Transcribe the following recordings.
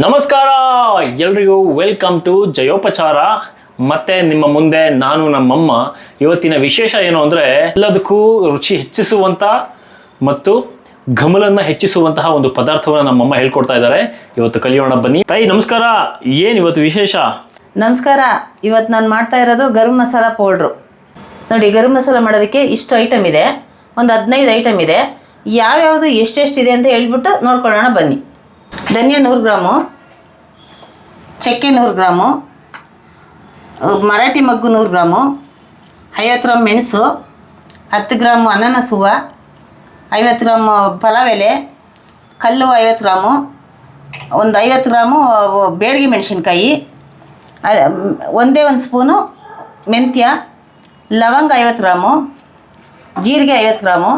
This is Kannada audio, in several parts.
ನಮಸ್ಕಾರ, ಎಲ್ರಿಗೂ ವೆಲ್ಕಮ್ ಟು ಜಯೋಪಚಾರ. ಮತ್ತೆ ನಿಮ್ಮ ಮುಂದೆ ನಾನು ನಮ್ಮಮ್ಮ. ಇವತ್ತಿನ ವಿಶೇಷ ಏನು ಅಂದರೆ, ಎಲ್ಲದಕ್ಕೂ ರುಚಿ ಹೆಚ್ಚಿಸುವಂಥ ಮತ್ತು ಘಮಲನ್ನ ಹೆಚ್ಚಿಸುವಂತಹ ಒಂದು ಪದಾರ್ಥವನ್ನು ನಮ್ಮಮ್ಮ ಹೇಳ್ಕೊಡ್ತಾ ಇದ್ದಾರೆ. ಇವತ್ತು ಕಲಿಯೋಣ, ಬನ್ನಿ. ತಾಯಿ, ನಮಸ್ಕಾರ. ಏನು ಇವತ್ತು ವಿಶೇಷ? ನಮಸ್ಕಾರ. ಇವತ್ತು ನಾನು ಮಾಡ್ತಾ ಇರೋದು ಗರಂ ಮಸಾಲ ಪೌಡ್ರು ನೋಡಿ, ಗರಂ ಮಸಾಲ ಮಾಡೋದಕ್ಕೆ ಇಷ್ಟು ಐಟಮ್ ಇದೆ. ಒಂದು ಹದಿನೈದು ಐಟಮ್ ಇದೆ. ಯಾವ್ಯಾವುದು ಎಷ್ಟೆಷ್ಟಿದೆ ಅಂತ ಹೇಳ್ಬಿಟ್ಟು ನೋಡ್ಕೊಳ್ಳೋಣ, ಬನ್ನಿ. ಧನಿಯಾ ನೂರು ಗ್ರಾಮು ಚಕ್ಕೆ ನೂರು ಗ್ರಾಮು ಮರಾಠಿ ಮಗ್ಗು ನೂರು ಗ್ರಾಮು, ಐವತ್ತು ಗ್ರಾಮ್ ಮೆಣಸು, ಹತ್ತು ಗ್ರಾಮು ಅನಾನಸ್ ಹೂವು ಐವತ್ತು ಗ್ರಾಮ್ ಪಲಾವ್ ಎಲೆ ಕಲ್ಲು ಐವತ್ತು ಗ್ರಾಮು, ಒಂದು ಐವತ್ತು ಗ್ರಾಮು ಬೇಡಿಗೆ ಮೆಣಸಿನ್ಕಾಯಿ ಒಂದೇ ಒಂದು ಸ್ಪೂನು ಮೆಂತ್ಯ, ಲವಂಗ ಐವತ್ತು ಗ್ರಾಮು, ಜೀರಿಗೆ ಐವತ್ತು ಗ್ರಾಮು,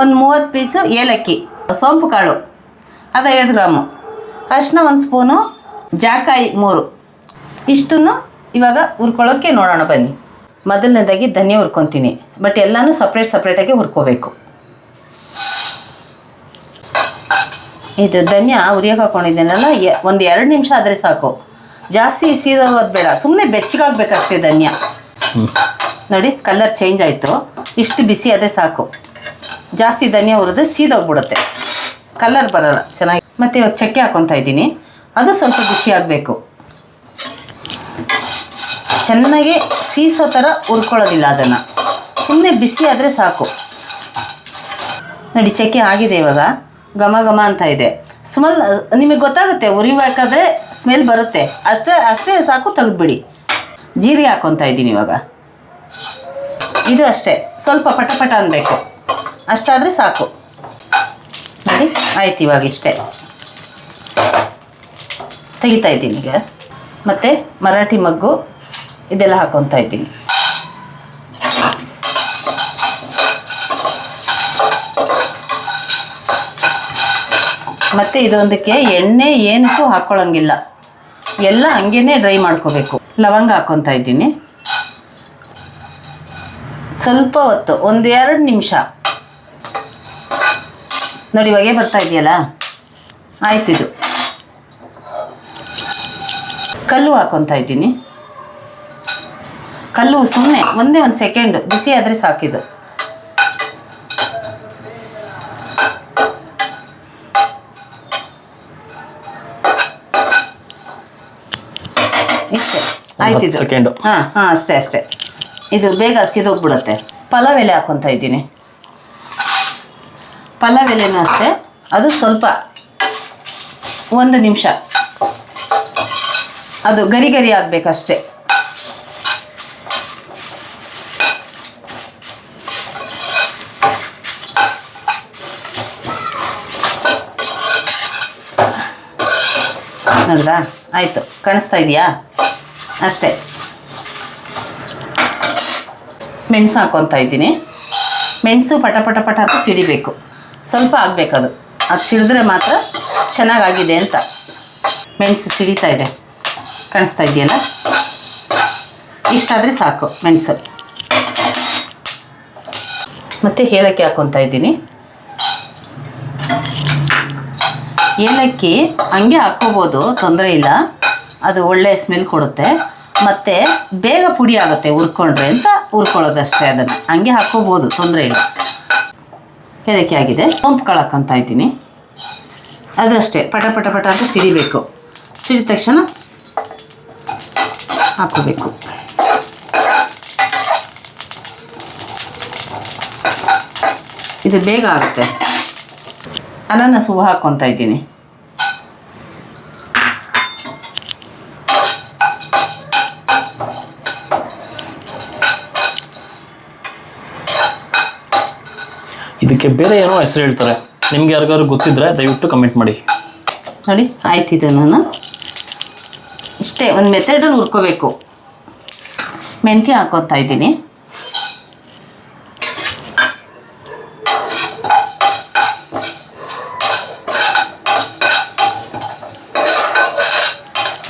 ಒಂದು ಮೂವತ್ತು ಪೀಸು ಏಲಕ್ಕಿ, ಸೋಂಪು ಕಾಳು. ಅದು ಐವತ್ತು ಗ್ರಾಮು. ಅರಿಶಿನ ಒಂದು ಸ್ಪೂನು, ಜಾಕಾಯಿ ಮೂರು. ಇಷ್ಟನ್ನು ಇವಾಗ ಹುರ್ಕೊಳ್ಳೋಕ್ಕೆ ನೋಡೋಣ ಬನ್ನಿ. ಮೊದಲನೇದಾಗಿ ಧನಿಯಾ ಹುರ್ಕೊತೀನಿ. ಬಟ್ ಎಲ್ಲನೂ ಸಪ್ರೇಟ್ ಸಪ್ರೇಟಾಗಿ ಹುರ್ಕೋಬೇಕು. ಇದು ಧನಿಯಾ ಉರಿಯೋಕೆ ಹಾಕೊಂಡಿದ್ದೀನಲ್ಲ, ಎ- ಒಂದು ಎರಡು ನಿಮಿಷ ಆದರೆ ಸಾಕು. ಜಾಸ್ತಿ ಸೀದೋಗೋದು ಬೇಡ. ಸುಮ್ಮನೆ ಬೆಚ್ಚಗಾಗಬೇಕಷ್ಟೇ ಧನಿಯಾ. ನೋಡಿ ಕಲರ್ ಚೇಂಜ್ ಆಯಿತು. ಇಷ್ಟು ಬಿಸಿ ಆದರೆ ಸಾಕು. ಜಾಸ್ತಿ ಧನಿಯಾ ಹುರಿದ್ರೆ ಸೀದೋಗ್ಬಿಡುತ್ತೆ. ಕಲರ್ ಬರಲ್ಲ. ಚೆನ್ನಾಗಿ. ಮತ್ತು ಇವಾಗ ಚಕ್ಕೆ ಹಾಕೊತಾ ಇದ್ದೀನಿ. ಅದು ಸ್ವಲ್ಪ ಬಿಸಿ ಆಗಬೇಕು. ಚೆನ್ನಾಗಿ ಸೀಸೋ ಥರ ಉರ್ಕೊಳ್ಳೋದಿಲ್ಲ ಅದನ್ನು. ಸುಮ್ಮನೆ ಬಿಸಿ ಆದರೆ ಸಾಕು. ನೋಡಿ, ಚಕ್ಕೆ ಆಗಿದೆ ಇವಾಗ. ಘಮ ಘಮ ಅಂತ ಇದೆ. ಸ್ಮೆಲ್ ನಿಮಗೆ ಗೊತ್ತಾಗುತ್ತೆ ಉರಿಬೇಕಾದ್ರೆ ಸ್ಮೆಲ್ ಬರುತ್ತೆ. ಅಷ್ಟೇ ಅಷ್ಟೇ ಸಾಕು, ತೆಗೆದುಬಿಡಿ. ಜೀರಿಗೆ ಹಾಕ್ಕೊತಾ ಇದ್ದೀನಿ ಇವಾಗ. ಇದು ಅಷ್ಟೇ. ಸ್ವಲ್ಪ ಪಟ ಪಟ ಅನ್ಬೇಕು. ಅಷ್ಟಾದರೆ ಸಾಕು. ಆಯ್ತು ಇವಾಗ ಇಷ್ಟೇ. ತೆಗಿತಾ ಇದ್ದೀನಿ ಈಗ. ಮತ್ತು ಮರಾಠಿ ಮಗ್ಗು ಇದೆಲ್ಲ ಹಾಕೊತ ಇದ್ದೀನಿ. ಮತ್ತು ಇದೊಂದಕ್ಕೆ ಎಣ್ಣೆ ಏನಕ್ಕೂ ಹಾಕ್ಕೊಳ್ಳೋಂಗಿಲ್ಲ ಎಲ್ಲ ಹಂಗೇ ಡ್ರೈ ಮಾಡ್ಕೋಬೇಕು. ಲವಂಗ ಹಾಕ್ಕೊತಾ ಇದ್ದೀನಿ. ಸ್ವಲ್ಪ ಹೊತ್ತು ಒಂದು ಎರಡು ನಿಮಿಷ. ನೋಡಿ ಇವಾಗೇ ಬರ್ತಾ ಇದೆಯಲ್ಲ? ಆಯ್ತಿದು ಕಲ್ಲು ಹಾಕೊತ ಇದ್ದೀನಿ. ಕಲ್ಲು ಸುಮ್ಮನೆ ಒಂದೇ ಒಂದು ಸೆಕೆಂಡ್ ಬಿಸಿ ಆದರೆ ಸಾಕಿದು ಇಷ್ಟೇ. ಆಯ್ತು ಹತ್ತು second. ಹಾಂ ಹಾಂ ಅಷ್ಟೇ ಅಷ್ಟೇ. ಇದು ಬೇಗ ಸಿದೋಗ್ಬಿಡುತ್ತೆ ಪಲಾವ್ ಎಲೆ ಹಾಕ್ಕೊತಾ ಇದ್ದೀನಿ. ಪಲಾವ್ ಎಲೆನೂ ಅಷ್ಟೇ. ಅದು ಸ್ವಲ್ಪ ಒಂದು ನಿಮಿಷ. ಅದು ಗರಿ ಗರಿ ಆಗಬೇಕಷ್ಟೇ. ನೋಡ್ದಾ? ಆಯಿತು. ಕಾಣಿಸ್ತಾ ಇದೆಯಾ? ಅಷ್ಟೇ. ಮೆಣಸು ಹಾಕ್ಕೊತಾ ಇದ್ದೀನಿ. ಮೆಣಸು ಪಟ ಪಟ ಪಟ ಅಂತ ಸಿಡಿಬೇಕು. ಸ್ವಲ್ಪ ಆಗಬೇಕದು. ಅದು ಸಿಡಿದ್ರೆ ಮಾತ್ರ ಚೆನ್ನಾಗಾಗಿದೆ ಅಂತ. ಮೆಣಸು ಸಿಡಿತಾ ಇದೆ. ಕಾಣಿಸ್ತಾ ಇದೆಯಲ್ಲ? ಇಷ್ಟಾದರೆ ಸಾಕು ಮೆಣಸು. ಮತ್ತು ಏಲಕ್ಕಿ ಹಾಕ್ಕೊತಾ ಇದ್ದೀನಿ. ಏಲಕ್ಕಿ ಹಂಗೆ ಹಾಕ್ಕೋಬೋದು, ತೊಂದರೆ ಇಲ್ಲ. ಅದು ಒಳ್ಳೆ ಸ್ಮೆಲ್ ಕೊಡುತ್ತೆ. ಮತ್ತು ಬೇಗ ಪುಡಿ ಆಗುತ್ತೆ, ಹುರ್ಕೊಂಡ್ರೆ ಅಂತ ಹುರ್ಕೊಳ್ಳೋದಷ್ಟೇ ಅದನ್ನು. ಹಂಗೆ ಹಾಕ್ಕೋಬೋದು, ತೊಂದರೆ ಇಲ್ಲ. ಏಲಕ್ಕಿ ಆಗಿದೆ. ಸೋಂಪು ಕಾಳು ಇದ್ದೀನಿ. ಅದು ಅಷ್ಟೇ ಪಟ ಪಟ ಪಟ ಅಂತ ಸಿಡಿಬೇಕು. ಸಿಡಿದ ತಕ್ಷಣ ಹಾಕೋಬೇಕು. ಇದು ಬೇಗ ಆಗುತ್ತೆ. ಅನಾನಸ್ ಹೂವು ಹಾಕ್ಕೊತಾ ಇದ್ದೀನಿ. ಇದಕ್ಕೆ ಬೇರೆ ಏನೋ ಹೆಸರು ಹೇಳ್ತಾರೆ. ನಿಮ್ಗೆ ಯಾರಿಗಾದ್ರು ಗೊತ್ತಿದ್ರೆ ದಯವಿಟ್ಟು ಕಮೆಂಟ್ ಮಾಡಿ. ನೋಡಿ, ಆಯ್ತು ಇದು ನಾನು. ಇಷ್ಟೇ, ಒಂದು ಮೆಥಡಲ್ಲಿ ಹುರ್ಕೋಬೇಕು. ಮೆಂತ್ಯ ಹಾಕೋತಾ ಇದ್ದೀನಿ.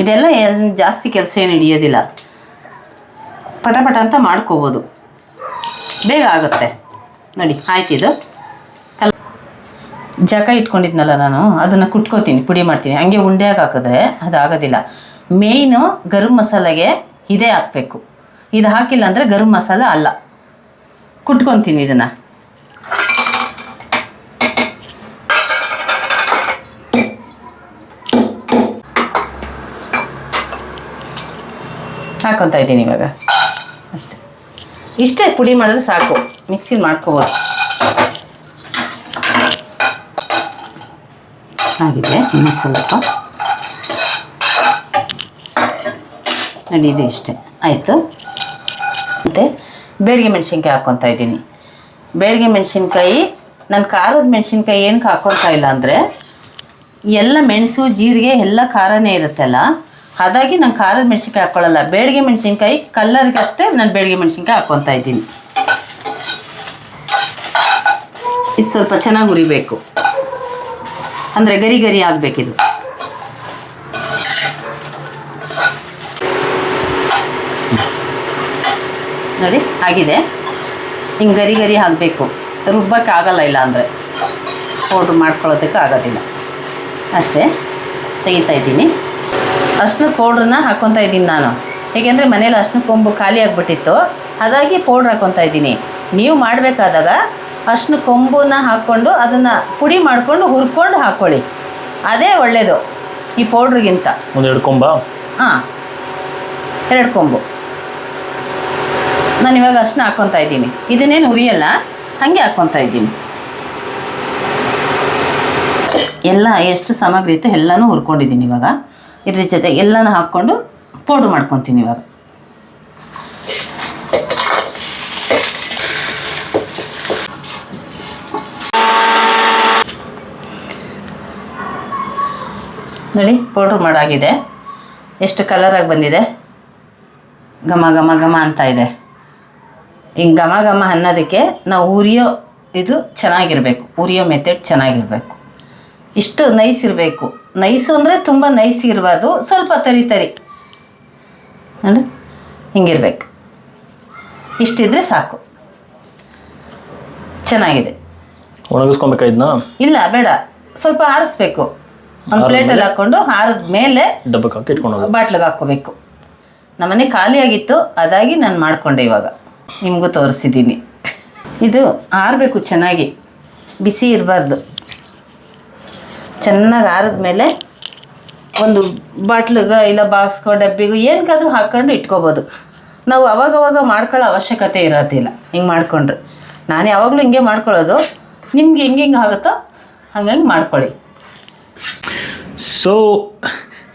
ಇದೆಲ್ಲ ಏನು ಜಾಸ್ತಿ ಕೆಲಸ ಏನು ಹಿಡಿಯೋದಿಲ್ಲ. ಪಟ ಪಟ ಅಂತ ಮಾಡ್ಕೋಬೋದು. ಬೇಗ ಆಗುತ್ತೆ. ನೋಡಿ ಆಯ್ತಿದು ಜಕ ಇಟ್ಕೊಂಡಿದ್ನಲ್ಲ ನಾನು, ಅದನ್ನು ಕುಟ್ಕೋತೀನಿ, ಪುಡಿ ಮಾಡ್ತೀನಿ. ಹಂಗೆ ಉಂಡೆಯಾಗಿ ಹಾಕಿದ್ರೆ ಅದಾಗೋದಿಲ್ಲ ಮೇಯ್ನು ಗರಂ ಮಸಾಲೆಗೆ ಇದೇ ಹಾಕಬೇಕು. ಇದು ಹಾಕಿಲ್ಲ ಅಂದರೆ ಗರಂ ಮಸಾಲ ಅಲ್ಲ. ಕುಟ್ಕೊತೀನಿ ಇದನ್ನು. ಹಾಕೊತಾ ಇದ್ದೀನಿ ಇವಾಗ. ಅಷ್ಟೆ. ಇಷ್ಟೇ ಪುಡಿ ಮಾಡಿದ್ರೆ ಸಾಕು. ಮಿಕ್ಸಿಲಿ ಮಾಡ್ಕೋಬೋದು. ಆಗಿದೆ ಇನ್ನು ಸ್ವಲ್ಪ. ನೋಡಿ ಇದು ಇಷ್ಟೇ. ಆಯಿತು. ಮತ್ತು ಬೇಡಿಗೆ ಮೆಣಸಿನ್ಕಾಯಿ ಹಾಕ್ಕೊತಾ ಇದ್ದೀನಿ. ಬೇಡಿಗೆ ಮೆಣಸಿನ್ಕಾಯಿ, ನಾನು ಖಾರದ ಮೆಣಸಿನ್ಕಾಯಿ ಏನಕ್ಕೆ ಹಾಕ್ಕೊತಾ ಇಲ್ಲ ಅಂದರೆ, ಎಲ್ಲ ಮೆಣಸು, ಜೀರಿಗೆ, ಎಲ್ಲ ಖಾರನೇ ಇರುತ್ತಲ್ಲ ಹಾಗಾಗಿ ನಾನು ಖಾರದ ಮೆಣಸಿನ್ಕಾಯಿ ಹಾಕ್ಕೊಳ್ಳಲ್ಲ ಬೇಡಿಗೆ ಮೆಣಸಿನ್ಕಾಯಿ ಕಲ್ಲರ್ಗೆ ಅಷ್ಟೇ ನಾನು ಬೇಡಿಗೆ ಮೆಣಸಿನ್ಕಾಯಿ ಹಾಕ್ಕೊತಾ ಇದ್ದೀನಿ. ಇದು ಸ್ವಲ್ಪ ಚೆನ್ನಾಗಿ ಉರಿಬೇಕು ಅಂದರೆ ಗರಿ ಗರಿ ಆಗಬೇಕಿದು. ನೋಡಿ, ಆಗಿದೆ. ಹಿಂಗೆ ಗರಿ ಗರಿ ಆಗಬೇಕು. ರುಬ್ಬಕ್ಕೆ ಆಗಲ್ಲ ಇಲ್ಲ ಅಂದರೆ. ಪೌಡ್ರ್ ಮಾಡ್ಕೊಳ್ಳೋದಕ್ಕೆ ಆಗೋದಿಲ್ಲ. ಅಷ್ಟೇ, ತೆಗಿತಾ ಇದ್ದೀನಿ. ಅರ್ಶಿನದ ಪೌಡ್ರನ್ನ ಹಾಕ್ಕೊತಾ ಇದ್ದೀನಿ ನಾನು. ಹೇಗೆಂದರೆ ಮನೇಲಿ ಅರ್ಶಿನ ಕೊಂಬು ಖಾಲಿ ಆಗಿಬಿಟ್ಟಿತ್ತು. ಹಾಗಾಗಿ ಪೌಡ್ರ್ ಹಾಕ್ಕೊತಾ ಇದ್ದೀನಿ. ನೀವು ಮಾಡಬೇಕಾದಾಗ ಅರ್ಶಿನ ಕೊಂಬನ್ನ ಹಾಕ್ಕೊಂಡು ಅದನ್ನು ಪುಡಿ ಮಾಡಿಕೊಂಡು ಹುರ್ಕೊಂಡು ಹಾಕ್ಕೊಳ್ಳಿ ಅದೇ ಒಳ್ಳೆಯದು ಈ ಪೌಡ್ರಿಗಿಂತ. ಒಂದೆರಡು ಕೊಂಬ? ಹಾಂ ಎರಡು ಕೊಂಬು. ನಾನು ಇವಾಗ ಅರ್ಶಿನ ಹಾಕ್ಕೊತಾ ಇದ್ದೀನಿ. ಇದನ್ನೇನು ಹುರಿಯಲ್ಲ ಹಾಗೆ ಹಾಕ್ಕೊತಾ ಇದ್ದೀನಿ. ಎಲ್ಲ ಎಷ್ಟು ಸಾಮಗ್ರಿ ಇತ್ತು ಎಲ್ಲನೂ ಹುರ್ಕೊಂಡಿದ್ದೀನಿ ಇವಾಗ. ಇದ್ರ ಜೊತೆ ಎಲ್ಲನೂ ಹಾಕ್ಕೊಂಡು ಪೌಡ್ರ್ ಮಾಡ್ಕೊತೀನಿ ಇವಾಗ. ನೋಡಿ ಪೌಡ್ರ್ ಮಾಡಾಗಿದೆ. ಎಷ್ಟು ಕಲರಾಗಿ ಬಂದಿದೆ? ಘಮ ಘಮ ಘಮ ಅಂತ ಇದೆ. ಹಿಂಗೆ ಘಮ ಘಮ ಅನ್ನೋದಕ್ಕೆ ನಾವು ಉರಿಯೋ ಇದು ಚೆನ್ನಾಗಿರಬೇಕು. ಉರಿಯೋ ಮೆಥಡ್ ಚೆನ್ನಾಗಿರಬೇಕು. ಇಷ್ಟು ನೈಸ್ ಇರಬೇಕು. ನೈಸು ಅಂದರೆ ತುಂಬ ನೈಸ್ ಇರಬಾರ್ದು. ಸ್ವಲ್ಪ ತರಿ ತರಿ. ನೋಡಿ ಹಿಂಗಿರ್ಬೇಕು. ಇಷ್ಟಿದ್ರೆ ಸಾಕು. ಚೆನ್ನಾಗಿದೆ. ಒಣಗಿಸ್ಕೊಬೇಕಾ ಇದನ್ನ ಇಲ್ಲ ಬೇಡ. ಸ್ವಲ್ಪ ಆರಿಸ್ಬೇಕು. ಒಂದು ಪ್ಲೇಟಲ್ಲಿ ಹಾಕ್ಕೊಂಡು ಹಾರದ ಮೇಲೆ ಡಬ್ಬಕ್ಕೆ ಹಾಕಿ ಇಟ್ಕೊಂಡು ಬಾಟ್ಲಿಗೆ ಹಾಕೋಬೇಕು ನಮ್ಮನೆ ಖಾಲಿಯಾಗಿತ್ತು ಅದಾಗಿ ನಾನು ಮಾಡಿಕೊಂಡೆ ಇವಾಗ. ನಿಮಗೂ ತೋರಿಸಿದ್ದೀನಿ ಇದು ಆರಬೇಕು ಚೆನ್ನಾಗಿ. ಬಿಸಿ ಇರಬಾರ್ದು. ಚೆನ್ನಾಗಿ ಆರಿದ ಮೇಲೆ ಒಂದು ಬಾಟ್ಲಿಗೆ ಇಲ್ಲ ಬಾಕ್ಸ್ಗೋ ಡಬ್ಬಿಗೂ ಏನಕ್ಕಾದ್ರೂ ಹಾಕ್ಕೊಂಡು ಇಟ್ಕೋಬೋದು. ನಾವು ಅವಾಗವಾಗ ಮಾಡ್ಕೊಳ್ಳೋ ಅವಶ್ಯಕತೆ ಇರೋದಿಲ್ಲ. ಹಿಂಗೆ ಮಾಡಿಕೊಂಡ್ರೆ. ನಾನು ಯಾವಾಗಲೂ ಹಿಂಗೆ ಮಾಡ್ಕೊಳ್ಳೋದು. ನಿಮ್ಗೆ ಹೆಂಗೆ ಹಿಂಗೆ ಆಗುತ್ತೋ ಹಂಗಂಗೆ ಮಾಡ್ಕೊಳ್ಳಿ. ಸೊ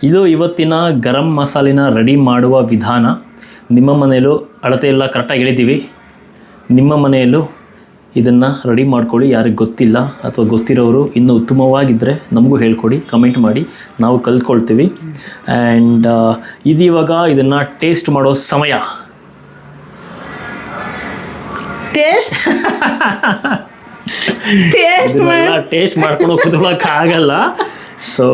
ಇದು ಇವತ್ತಿನ ಗರಂ ಮಸಾಲಿನ ರೆಡಿ ಮಾಡುವ ವಿಧಾನ. ನಿಮ್ಮ ಮನೆಯಲ್ಲೂ ಅಳತೆ ಎಲ್ಲ ಕರೆಕ್ಟಾಗಿ ಹೇಳಿದ್ದೀವಿ. ನಿಮ್ಮ ಮನೆಯಲ್ಲೂ ಇದನ್ನು ರೆಡಿ ಮಾಡ್ಕೊಳ್ಳಿ. ಯಾರಿಗೆ ಗೊತ್ತಿಲ್ಲ ಅಥವಾ ಗೊತ್ತಿರೋರು ಇನ್ನೂ ಉತ್ತಮವಾಗಿದ್ದರೆ ನಮಗೂ ಹೇಳ್ಕೊಡಿ ಕಮೆಂಟ್ ಮಾಡಿ. ನಾವು ಕಲ್ತ್ಕೊಳ್ತೀವಿ. ಆ್ಯಂಡ್ ಇದು ಇವಾಗ ಇದನ್ನು ಟೇಸ್ಟ್ ಮಾಡೋ ಸಮಯ. ಟೇಸ್ಟ್ ಟೇಸ್ಟ್ ಟೇಸ್ಟ್ ಮಾಡ್ಕೊಂಡು ಕುತ್ಕೊಳಕ್ ಆಗಲ್ಲ. ಸೊ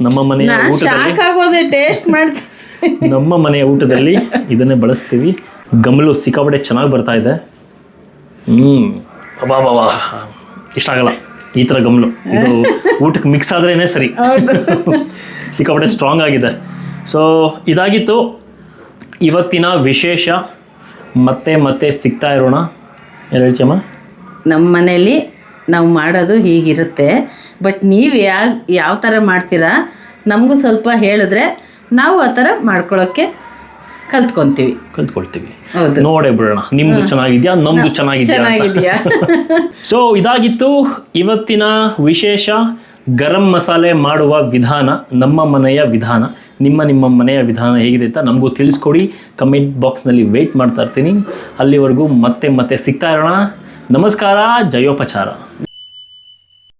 ನಮ್ಮ ಮನೆಯ ಊಟ ಊಟದಲ್ಲಿ ಶಾಕ್ ಆಗೋದೆ ಟೇಸ್ಟ್ ಮಾಡ್ತೀವಿ ನಮ್ಮ ಮನೆಯ ಊಟದಲ್ಲಿ ಇದನ್ನೇ ಬಳಸ್ತೀವಿ. ಗಮಲು ಸಿಕ್ಕಾಪಟ್ಟೆ ಚೆನ್ನಾಗಿ ಬರ್ತಾ ಇದೆ. ಹ್ಮ್. ಅಬಾ ಬಾಬಾ ಇಷ್ಟ ಆಗಲ್ಲ ಈ ಥರ ಗಮಲು. ಇದು ಊಟಕ್ಕೆ ಮಿಕ್ಸ್ ಆದ್ರೇನೆ ಸರಿ. ಸಿಕ್ಕಾಪಟ್ಟೆ ಸ್ಟ್ರಾಂಗ್ ಆಗಿದೆ. ಸೊ ಇದಾಗಿತ್ತು. ಇವತ್ತಿನ ವಿಶೇಷ. ಮತ್ತೆ ಮತ್ತೆ ಸಿಗ್ತಾ ಇರೋಣ. ಏನು ಹೇಳ್ತೀಯಮ್ಮ? ನಮ್ಮ ಮನೇಲಿ ನಾವು ಮಾಡೋದು ಹೀಗಿರುತ್ತೆ. ಬಟ್ ನೀವು ಯಾವ ಯಾವ ಥರ ಮಾಡ್ತೀರಾ? ನಮಗೂ ಸ್ವಲ್ಪ ಹೇಳಿದ್ರೆ ನಾವು ಆ ಥರ ಮಾಡ್ಕೊಳ್ಳೋಕ್ಕೆ ಕಲ್ತ್ಕೊಂತೀವಿ. ಕಲ್ತ್ಕೊಳ್ತೀವಿ. ನೋಡೆ ಬಿಡೋಣ. ನಿಮ್ದು ಚೆನ್ನಾಗಿದ್ಯಾ? ನಮ್ದು. ಚೆನ್ನಾಗಿದೆಯಾ ಸೊ ಇದಾಗಿತ್ತು ಇವತ್ತಿನ ವಿಶೇಷ ಗರಂ ಮಸಾಲೆ ಮಾಡುವ ವಿಧಾನ ನಮ್ಮ ಮನೆಯ ವಿಧಾನ ನಿಮ್ಮ ನಿಮ್ಮ ಮನೆಯ ವಿಧಾನ ಹೇಗಿದೆ ಅಂತ ನಮಗೂ ತಿಳಿಸ್ಕೊಡಿ. ಕಮೆಂಟ್ ಬಾಕ್ಸ್ನಲ್ಲಿ ವೇಟ್ ಮಾಡ್ತಾ ಇರ್ತೀನಿ. ಅಲ್ಲಿವರೆಗೂ ಮತ್ತೆ ಮತ್ತೆ ಸಿಗ್ತಾ ಇರೋಣ. ನಮಸ್ಕಾರ ಜಯೋಪಚಾರ